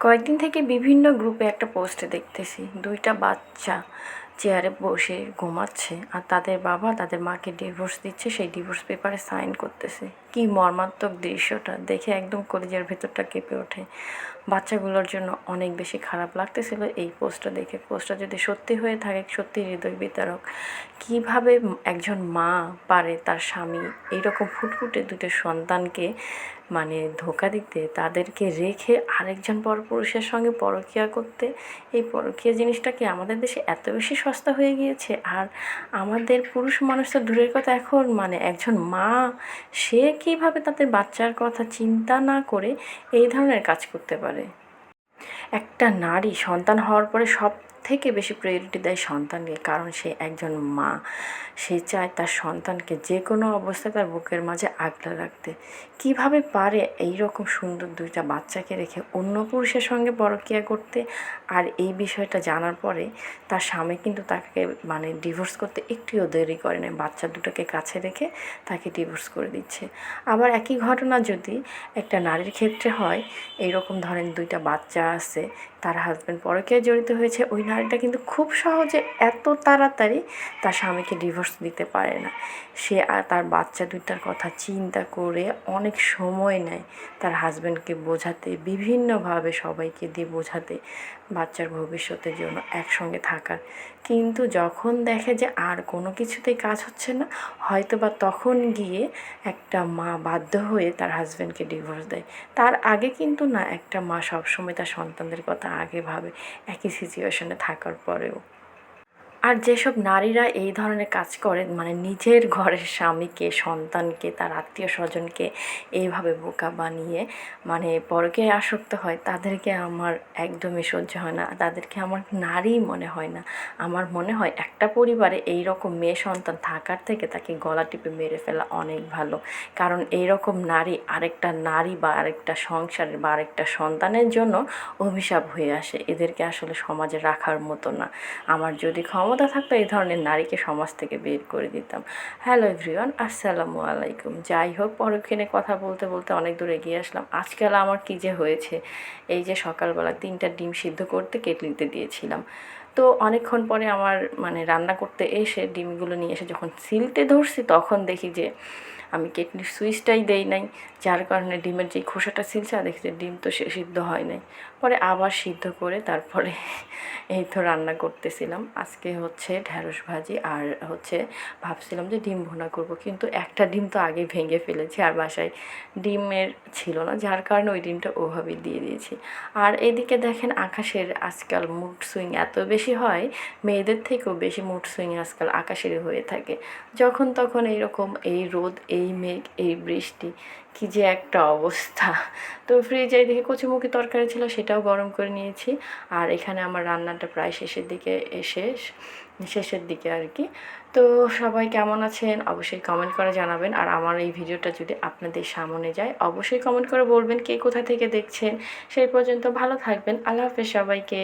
কয়েকদিন থেকে বিভিন্ন গ্রুপে একটা পোস্টে দেখতেছি দুইটা বাচ্চা। চেয়ারে বসে ঘুমাচ্ছে আর তাদের বাবা তাদের মাকে ডিভোর্স দিচ্ছে, সেই ডিভোর্স পেপারে সাইন করতেছে। কি মর্মাত্মক দৃশ্যটা, দেখে একদম কলেজের ভেতরটা কেঁপে ওঠে। বাচ্চাগুলোর জন্য অনেক বেশি খারাপ লাগতেছিল এই পোস্টটা দেখে। পোস্টটা যদি সত্যি হয়ে থাকে, সত্যি হৃদয় বিতারক, কীভাবে একজন মা পারে তার স্বামী? এইরকম ফুটফুটে দুটো সন্তানকে মানে ধোকা দিতে, তাদেরকে রেখে আরেকজন পরপুরুষের সঙ্গে পরকীয়া করতে, এই পরকীয়া জিনিসটা কি আমাদের দেশে এত বেশি সস্তা হয়ে গিয়েছে। আর আমাদের পুরুষ মানুষ তো দূরের কথা এখন মানে একজন মা, সে কীভাবে তাদের বাচ্চার কথা চিন্তা না করে এই ধরনের কাজ করতে পারে? একটা নারী সন্তান হওয়ার পরে সব থেকে বেশি প্রায়োরিটি দেয় সন্তানকে, কারণ সে একজন মা। সে চায় তার সন্তানকে যে কোনো অবস্থায় তার বুকের মাঝে আগলে রাখতে। কীভাবে পারে এই রকম সুন্দর দুইটা বাচ্চাকে রেখে অন্য পুরুষের সঙ্গে পরকীয়া করতে? আর এই বিষয়টা জানার পরে তার স্বামী কিন্তু তাকে মানে ডিভোর্স করতে একটুও দেরি করে না বাচ্চা দুটোকে কাছে রেখে তাকে ডিভোর্স করে দিচ্ছে। আবার একই ঘটনা যদি একটা নারীর ক্ষেত্রে হয়, এইরকম ধরেন দুইটা বাচ্চা আছে, তার হাজব্যান্ড পরকীয়ায় জড়িত হয়েছে, ওই নারীটা কিন্তু খুব সহজে এত তাড়াতাড়ি তার স্বামীকে ডিভোর্স দিতে পারে না। সে আর তার বাচ্চা দুইটার কথা চিন্তা করে অনেক সময় নেয় তার হাজব্যান্ডকে বোঝাতে, বিভিন্নভাবে সবাইকে দিয়ে বোঝাতে বাচ্চার ভবিষ্যতের জন্য একসঙ্গে থাকার। কিন্তু যখন দেখে যে আর কোনো কিছুতেই কাজ হচ্ছে না হয়তো বা তখন গিয়ে একটা মা বাধ্য হয়ে তার হাজব্যান্ডকে ডিভোর্স দেয়। তার আগে কিন্তু না, একটা মা সবসময় তার সন্তানদের কথা আগে ভাবে, একই সিচুয়েশনে থাকার পরেও। আর যেসব নারীরা এই ধরনের কাজ করেন মানে নিজের ঘরের স্বামীকে, সন্তানকে, তার আত্মীয় স্বজনকে এইভাবে বোকা বানিয়ে মানে পরকে আসক্ত হয়, তাদেরকে আমার একদমই সহ্য হয় না। তাদেরকে আমার নারী মনে হয় না। আমার মনে হয় একটা পরিবারে এই রকম মেয়ে সন্তান থাকার থেকে তাকে গলা টিপে মেরে ফেলা অনেক ভালো। কারণ এই রকম নারী আরেকটা নারী বা আরেকটা সংসারের বা আরেকটা সন্তানের জন্য অভিশাপ হয়ে আসে। এদেরকে আসলে সমাজে রাখার মতো না। আমার যদি ক্ষমতা ক্ষমতা থাকতো এই ধরনের নারীকে সমাজ থেকে বের করে দিতাম। হ্যালো এভরিওয়ান আসসালামু আলাইকুম। যাই হোক, পরক্ষণে কথা বলতে বলতে অনেক দূর এগিয়ে আসলাম। আজকাল আমার কী যে হয়েছে? এই যে সকালবেলা তিনটা ডিম সিদ্ধ করতে কেটলিতে দিয়েছিলাম। তো অনেকক্ষণ পরে আমার মানে রান্না করতে এসে ডিমগুলো নিয়ে এসে যখন সিলতে ধরছি, তখন দেখি যে আমি কেটলির সুইচটাই দেই নাই। যার কারণে ডিমের যে খোসাটা ছিলছে আর দেখছি ডিম তো সে সিদ্ধ হয় নাই। পরে আবার সিদ্ধ করে তারপরে এই তো রান্না করতেছিলাম। আজকে হচ্ছে ঢ্যাঁড়স ভাজি, আর হচ্ছে ভাবছিলাম যে ডিম ভুনা করব, কিন্তু একটা ডিম তো আগে ভেঙে ফেলেছি, আর বাসায় ডিমের ছিল না। যার কারণে ওই ডিমটা ওভাবেই দিয়ে দিয়েছি। আর এদিকে দেখেন আকাশের আজকাল মুড সুইং এত বেশি হয়, মেয়েদের থেকেও বেশি মুড সুইং আজকাল আকাশের হয়ে থাকে। যখন তখন এইরকম এই রোদ, এই মেঘ, এই বৃষ্টি, কি যে একটা অবস্থা। তো ফ্রিজে দেখে কচুমুখি তরকারি ছিল, সেটাও গরম করে নিয়েছি। আর এখানে আমার রান্নাটা প্রায় শেষের দিকে এসে শেষের দিকে আর কি। তো সবাই কেমন আছেন? অবশ্যই কমেন্ট করে জানাবেন। আর আমার এই ভিডিওটা যদি আপনাদের সামনে যায়, অবশ্যই কমেন্ট করে বলবেন কে কোথা থেকে দেখছেন। সেই পর্যন্ত ভালো থাকবেন। আল্লাহ হাফেজ সবাইকে।